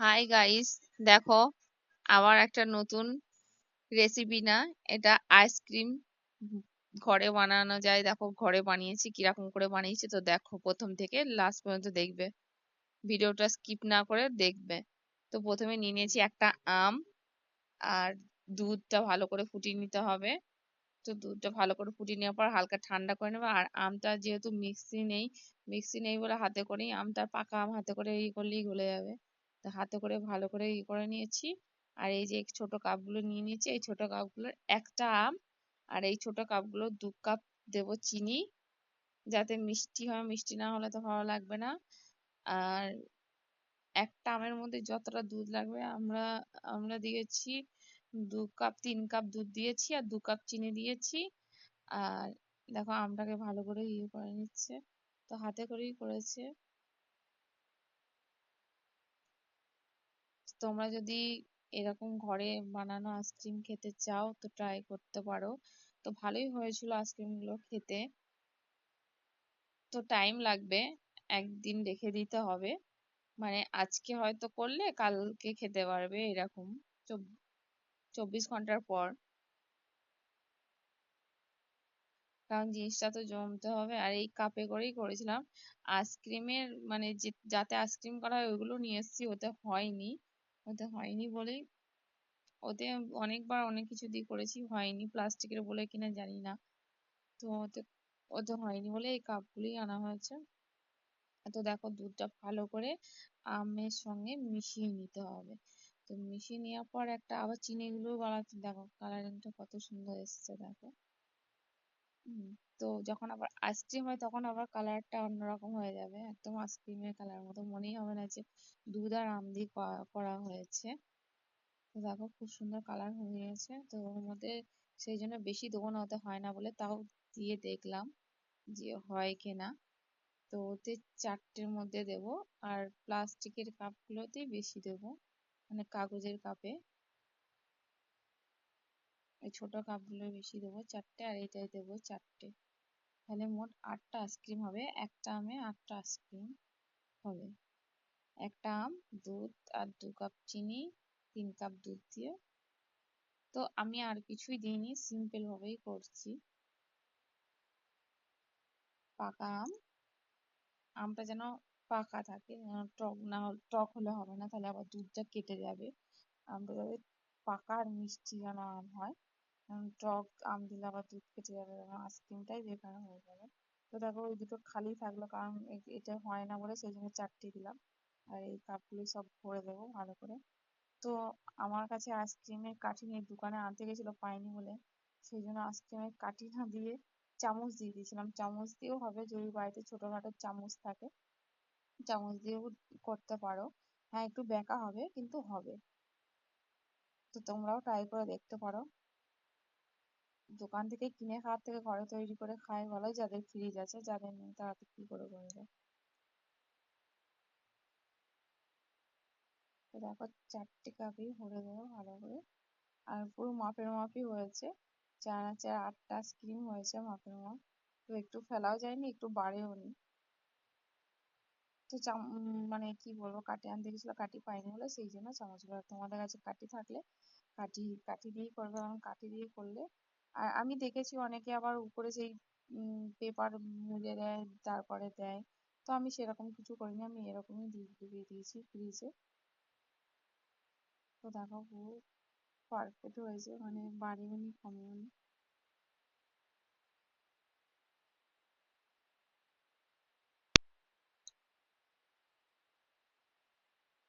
Hi guys দেখো, আবার একটা নতুন রেসিপি না, এটা আইসক্রিম ঘরে বানানো যায়। দেখো, ঘরে বানিয়েছি, কীরকম করে বানিয়েছি। তো দেখো, প্রথম থেকে লাস্ট পর্যন্ত দেখবে। ভিডিওটা স্কিপ না করে দেখবে। তো প্রথমে নিয়ে নিয়েছি একটা আম, আর দুধটা ভালো করে ফুটিয়ে নিতে হবে। তো দুধটা ভালো করে ফুটিয়ে নেওয়ার পর হালকা ঠান্ডা করে নেবে। আর আমটা যেহেতু মিক্সি নেই মিক্সি নেই বলে হাতে করেই, আমটা পাকা আম হাতে করে ই করলেই গলে যাবে। হাতে করে ভালো করে ই করে নিয়েছি। আর এই যে ছোট কাপগুলো নিয়ে নিয়েছি, এই ছোট কাপগুলোর একটা আম আর এই ছোট কাপগুলো দু কাপ দেবো চিনি। যাতে মিষ্টি হয়, মিষ্টি না হলে তো ভালো লাগবে না। আর একটা আমের মধ্যে যতটা দুধ লাগবে, আমরা আমরা দিয়েছি দু কাপ, তিন কাপ দুধ দিয়েছি আর দু কাপ চিনি দিয়েছি। আর দেখো আমটাকে ভালো করে ইয়ে করে নিচ্ছে। তো হাতে করেই করেছে। তোমরা যদি এরকম ঘরে বানানো আইসক্রিম খেতে চাও, তো ট্রাই করতে পারো। তো ভালোই হয়েছিল আইসক্রিমগুলো খেতে। তো টাইম লাগবে, একদিন রেখে দিতে হবে। মানে আজকে হয়তো করলে, কালকে খেতে পারবে এরকম। চব্বিশ ঘণ্টার পর। কারণ জিনিসটা তো জমতে হবে। আর এই কাপে করেই করেছিলাম। আইসক্রিমের মানে যাতে আইসক্রিম করা হয়, ওইগুলো নিয়ে এসেছি, ওতে হয়নি। ওতে হয়নি বলেই ওতে অনেকবার অনেক কিছু দিয়ে করেছি, হয়নি প্লাস্টিকের বলে কিনা জানি না। তো ওতে ওতে হয়নি বলে এই কাপগুলোই আনা হয়েছে। তো দেখো দুধটা ভালো করে আমের সঙ্গে মিশিয়ে নিতে হবে। তো মিশিয়ে নেওয়ার পর একটা আবার চিনিগুলো বাড়াতে, দেখো কালারিংটা কত সুন্দর এসছে, দেখো। তো যখন আবার আইসক্রিম হয় তখন আবার কালারটা অন্যরকম হয়ে যাবে। একদম আইসক্রিমের কালার মতো মনেই হবে না যে দুধ আর আম দিয়ে করা হয়েছে। তো দেখো খুব সুন্দর কালার হয়ে গেছে। তো ওর মধ্যে সেই জন্য বেশি দেবো না ওতে হয় না বলে তাও দিয়ে দেখলাম যে হয় কিনা। তো ওতে চারটের মধ্যে দেব আর প্লাস্টিকের কাপগুলোতেই বেশি দেব। মানে কাগজের কাপে এই ছোট কাপগুলো বেশি দেবো। চারটে আর এটাই দেবো, চারটে। তাহলে মোট আটটা আইসক্রিম হবে। একটা আমে আটটা আইসক্রিম হবে। একটা আম, দুধ আর দু কাপ চিনি, তিন কাপ দুধ দিয়ে। তো আমি আর কিছুই দিইনি সিম্পল ভাবেই করছি। পাকা আম। আমটা যেন পাকা থাকে, যেন টক না টক হলে হবে না, তাহলে আবার দুধটা কেটে যাবে। আমটা যাতে পাকা আর মিষ্টি যেন আম হয়। টক আম দিলে আবার দুধ কেটে যাবে আইসক্রিমটাই বেকার হয়ে যাবে। তো দেখো ওই দুটো খালি থাকল, কারণ এটা হয় না বলে সেই জন্য চারটে দিলাম। আর এই কাপগুলো সব ভরে দেবো ভালো করে। তো আমার কাছে আইসক্রিমের কাঠি নেই দোকানে আনতে গেছিল, পাইনি বলে। সেই জন্য আইসক্রিমের কাঠি না দিয়ে চামচ দিয়ে দিয়েছিলাম। চামচ দিয়েও হবে যদি বাড়িতে ছোটোখাটো চামচ থাকে। চামচ দিয়েও করতে পারো। হ্যাঁ একটু বেঁকা হবে, কিন্তু হবে। তো তোমরাও ট্রাই করে দেখতে পারো। দোকান থেকে কিনে খাওয়ার থেকে ঘরে তৈরি করে খাই ভালো যাদের ফ্রিজ আছে, যাদের নেই তারা তো কি করে করবে তো দেখো চারটে কাপই ভরে দেবো ভালো করে। আর পুরো মাপের মাপই হয়েছে। চার চার আটটা আইসক্রিম হয়েছে মাপের মাপ। তো একটু ফেলাও যায়নি, একটু বাড়েও নি। তো চাম মানে কি বলব, কাটি আনতে গেছিল, কাটি পাইনি বলে সেই জন্য চামচগুলো তোমাদের কাছে কাটি থাকলে, কাটি কাঠি দিয়েই করবে। কারণ কাঠি দিয়ে করলে আর আমি দেখেছি অনেকে আবার উপরে সেই পেপার মুড়ে দেয়, তারপরে দেয়। তো আমি সেরকম কিছু করিনি, আমি এরকমই ডুবিয়ে দিয়েছি ফ্রিজে তো দেখো পুরো পারফেক্ট হয়েছে মানে বাড়েও নি, কমেও নি।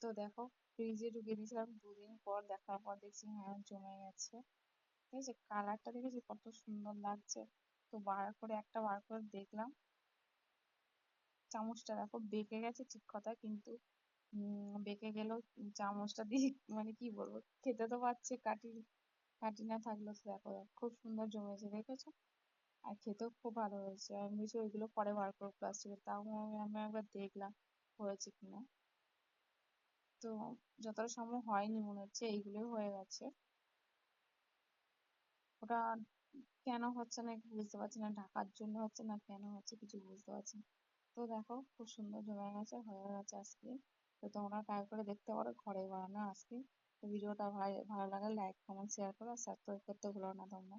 তো দেখো ফ্রিজে ঢুকিয়ে দিয়েছিলাম, দুদিন পর দেখার পর দেখছি হ্যাঁ জমে গেছে। ঠিক আছে কালারটা দেখেছি কত সুন্দর লাগছে। তো বার করে একটা বার করে দেখলাম। চামচটা দেখো বেঁকে গেছে ঠিক কথা কিন্তু বেঁকে গেলেও চামচটা দিয়ে মানে কি বলব, খেতে তো পারছে কাঠি কাঠি না থাকলেও দেখো, খুব সুন্দর জমেছে, দেখেছ? আর খেতেও খুব ভালো হয়েছে। আমি ভেবেছি ওইগুলো পরে বার করব প্লাস্টিকের তাও আমি একবার দেখলাম হয়েছে কিনা। তো যতটা সম্ভব হয়নি মনে হচ্ছে, এইগুলোই হয়ে গেছে। ওটা কেন হচ্ছে না বুঝতে পারছি না, ঢাকার জন্য হচ্ছে না কেন হচ্ছে কিছু বুঝতে পারছি না। তো দেখো, খুব সুন্দর জমে গেছে, হয়ে গেছে আজকে। তো তোমরা ট্রাই করে দেখতে পারো, ঘরে বানানো আজকে। তো ভিডিওটা ভালো ভালো লাগলে লাইক কমেন্ট শেয়ার করো। আর সাবস্ক্রাইব করতে ভুলো না তোমরা।